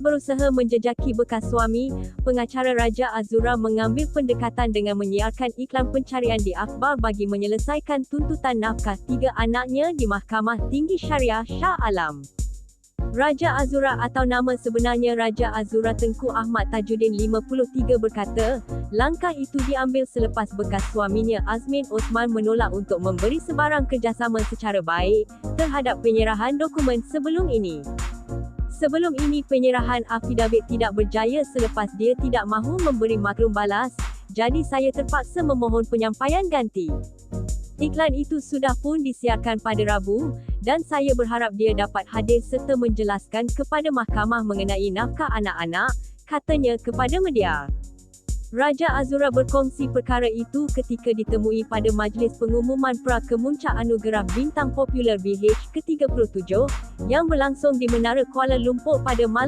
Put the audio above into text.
berusaha menjejaki bekas suami, pengacara Raja Azura mengambil pendekatan dengan menyiarkan iklan pencarian di akhbar bagi menyelesaikan tuntutan nafkah tiga anaknya di Mahkamah Tinggi Syariah Shah Alam. Raja Azura atau nama sebenarnya Raja Azura Tengku Ahmad Tajuddin 53 berkata, langkah itu diambil selepas bekas suaminya Azmin Osman menolak untuk memberi sebarang kerjasama secara baik terhadap penyerahan dokumen sebelum ini. Sebelum ini penyerahan afidavit tidak berjaya selepas dia tidak mahu memberi maklum balas, jadi saya terpaksa memohon penyampaian ganti. Iklan itu sudah pun disiarkan pada Rabu, dan saya berharap dia dapat hadir serta menjelaskan kepada mahkamah mengenai nafkah anak-anak, katanya kepada media. Raja Azura berkongsi perkara itu ketika ditemui pada Majlis Pengumuman pra Kemuncak Anugerah Bintang Popular BH ke-37 yang berlangsung di Menara Kuala Lumpur pada malam